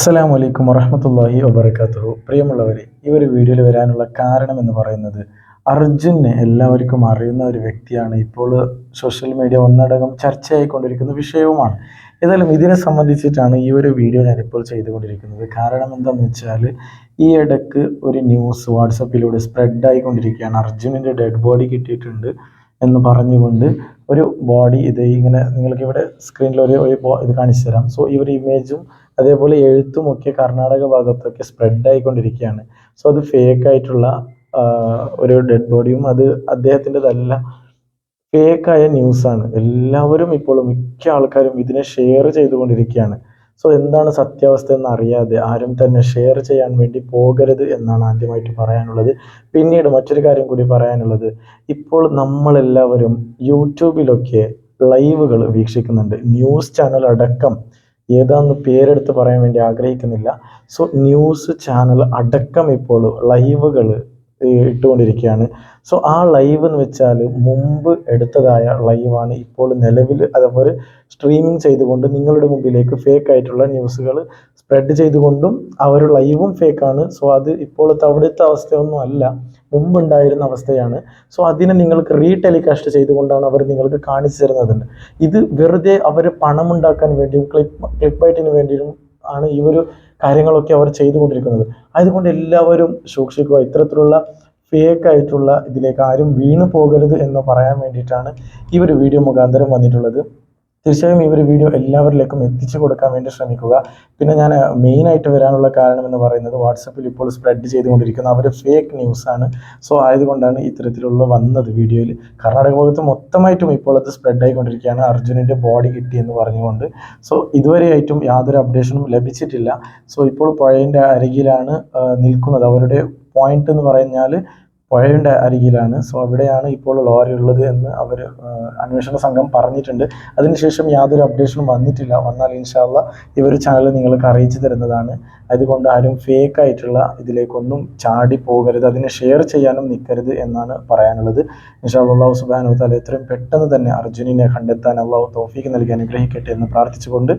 അസ്സലാമു അലൈക്കും വറഹമത്തല്ലാഹി വബർക്കാത്തു പ്രിയമുള്ളവരെ ഈ ഒരു വീഡിയോയിൽ വരാനുള്ള കാരണം എന്ന് പറയുന്നത് അർജുനെ എല്ലാവർക്കും അറിയുന്ന ഒരു വ്യക്തിയാണ്. ഇപ്പോൾ സോഷ്യൽ മീഡിയ ഒന്നടങ്കം ചർച്ചയായിക്കൊണ്ടിരിക്കുന്ന വിഷയവുമാണ്. ഏതായാലും ഇതിനെ സംബന്ധിച്ചിട്ടാണ് ഈ ഒരു വീഡിയോ ഞാനിപ്പോൾ ചെയ്തുകൊണ്ടിരിക്കുന്നത്. കാരണം എന്താണെന്ന് വെച്ചാൽ ഈ ഇടയ്ക്ക് ഒരു ന്യൂസ് വാട്സപ്പിലൂടെ സ്പ്രെഡ് ആയിക്കൊണ്ടിരിക്കുകയാണ്. അർജുനന്റെ ഡെഡ് ബോഡി കിട്ടിയിട്ടുണ്ട്. എന്ന് പറഞ്ഞുകൊണ്ട് ഒരു ബോഡി ഇത് ഇങ്ങനെ നിങ്ങൾക്ക് ഇവിടെ സ്ക്രീനിൽ ഒരു ഇത് കാണിച്ചു തരാം. സോ ഈ ഒരു ഇമേജും അതേപോലെ എഴുത്തും ഒക്കെ കർണാടക ഭാഗത്തൊക്കെ സ്പ്രെഡ് ആയിക്കൊണ്ടിരിക്കുകയാണ്. സോ അത് ഫേക്ക് ആയിട്ടുള്ള ഒരു ഡെഡ് ബോഡിയും അത് അദ്ദേഹത്തിന്റെതല്ല ഫേക്കായ ന്യൂസാണ് എല്ലാവരും ഇപ്പോൾ മിക്ക ആൾക്കാരും ഇതിനെ ഷെയർ ചെയ്തുകൊണ്ടിരിക്കുകയാണ്. സോ എന്താണ് സത്യാവസ്ഥ എന്ന് അറിയാതെ ആരും തന്നെ ഷെയർ ചെയ്യാൻ വേണ്ടി പോകരുത് എന്നാണ് ആദ്യമായിട്ട് പറയാനുള്ളത്. പിന്നീട് മറ്റൊരു കാര്യം കൂടി പറയാനുള്ളത്. ഇപ്പോൾ നമ്മളെല്ലാവരും യൂട്യൂബിലൊക്കെ ലൈവുകൾ വീക്ഷിക്കുന്നുണ്ട്. ന്യൂസ് ചാനൽ അടക്കം ഏതാന്ന് പേരെടുത്ത് പറയാൻ വേണ്ടി ആഗ്രഹിക്കുന്നില്ല. സോ ന്യൂസ് ചാനൽ അടക്കം ഇപ്പോൾ ലൈവുകൾ ഇട്ടുകൊണ്ടിരിക്കുകയാണ്. സോ ആ ലൈവ് എന്ന് വെച്ചാൽ മുമ്പ് എടുത്തതായ ലൈവാണ് ഇപ്പോൾ നിലവിൽ അതേപോലെ സ്ട്രീമിംഗ് ചെയ്തുകൊണ്ട് നിങ്ങളുടെ മുമ്പിലേക്ക് ഫേക്ക് ആയിട്ടുള്ള ന്യൂസുകൾ സ്പ്രെഡ് ചെയ്തുകൊണ്ടും അവർ ലൈവും ഫേക്കാണ് സോ അത് ഇപ്പോഴത്തെ അവിടുത്തെ അവസ്ഥയൊന്നും അല്ല. മുമ്പുണ്ടായിരുന്ന അവസ്ഥയാണ്. സോ അതിനെ നിങ്ങൾക്ക് റീ ടെലികാസ്റ്റ് ചെയ്തുകൊണ്ടാണ് അവർ നിങ്ങൾക്ക് കാണിച്ചു തരുന്നത് ഇത് വെറുതെ അവർ പണമുണ്ടാക്കാൻ വേണ്ടിയും ക്ലിപ്പ് ക്ലിപ്പ് ബൈറ്റിന് വേണ്ടിയും ആണ് ഈ ഒരു കാര്യങ്ങളൊക്കെ അവർ ചെയ്തുകൊണ്ടിരിക്കുന്നത്. അതുകൊണ്ട് എല്ലാവരും സൂക്ഷിക്കുക. ഇത്തരത്തിലുള്ള ഫേക്ക് ആയിട്ടുള്ള ഇതിലേക്ക് ആരും വീണു പോകരുത് എന്ന് പറയാൻ വേണ്ടിയിട്ടാണ് ഈ ഒരു വീഡിയോ മുഖാന്തരം വന്നിട്ടുള്ളത്. തീർച്ചയായും ഈ ഒരു വീഡിയോ എല്ലാവരിലേക്കും എത്തിച്ചു കൊടുക്കാൻ വേണ്ടി ശ്രമിക്കുക. പിന്നെ ഞാൻ മെയിൻ ആയിട്ട് വരാനുള്ള കാരണം എന്ന് പറയുന്നത് വാട്സപ്പിൽ ഇപ്പോൾ സ്പ്രെഡ് ചെയ്തുകൊണ്ടിരിക്കുന്ന അവർ ഫേക്ക് ന്യൂസാണ് സോ ആയതുകൊണ്ടാണ് ഇത്തരത്തിലുള്ള വന്നത് വീഡിയോയിൽ കർണാടക ഭാഗത്ത് മൊത്തമായിട്ടും ഇപ്പോൾ അത് സ്പ്രെഡ് ആയിക്കൊണ്ടിരിക്കുകയാണ്. അർജുനന്റെ ബോഡി കിട്ടി എന്ന് പറഞ്ഞുകൊണ്ട്. സോ ഇതുവരെയായിട്ടും യാതൊരു അപ്ഡേഷനും ലഭിച്ചിട്ടില്ല. സോ ഇപ്പോൾ പുഴയുടെ അരികിലാണ് നിൽക്കുന്നത്. അവരുടെ പോയിന്റ് എന്ന് പറഞ്ഞാൽ പുഴയുടെ അരികിലാണ്. സോ അവിടെയാണ് ഇപ്പോൾ ലോറി ഉള്ളത് എന്ന് അവർ അന്വേഷണ സംഘം പറഞ്ഞിട്ടുണ്ട്. അതിനുശേഷം യാതൊരു അപ്ഡേഷനും വന്നിട്ടില്ല. വന്നാൽ ഇൻഷാല്ല ഇവർ ചാനൽ നിങ്ങൾക്ക് അറിയിച്ചു തരുന്നതാണ്. അതുകൊണ്ട് ആരും ഫേക്ക് ആയിട്ടുള്ള ഇതിലേക്കൊന്നും ചാടി പോകരുത്. അതിനെ ഷെയർ ചെയ്യാനും നിൽക്കരുത് എന്നാണ് പറയാനുള്ളത്. ഇൻഷാല്ല അള്ളാഹു സുബാനു താല എത്രയും പെട്ടെന്ന് തന്നെ അർജുനിനെ കണ്ടെത്താൻ അള്ളാഹു തോഫീക്ക് നൽകി അനുഗ്രഹിക്കട്ടെ എന്ന് പ്രാർത്ഥിച്ചുകൊണ്ട്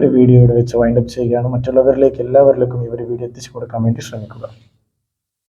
ഒരു വീഡിയോയുടെ വെച്ച് വൈൻഡപ്പ് ചെയ്യുകയാണ്. മറ്റുള്ളവരിലേക്ക് എല്ലാവരിലേക്കും ഒരു വീഡിയോ എത്തിച്ചു കൊടുക്കാൻ വേണ്ടി ശ്രമിക്കുക.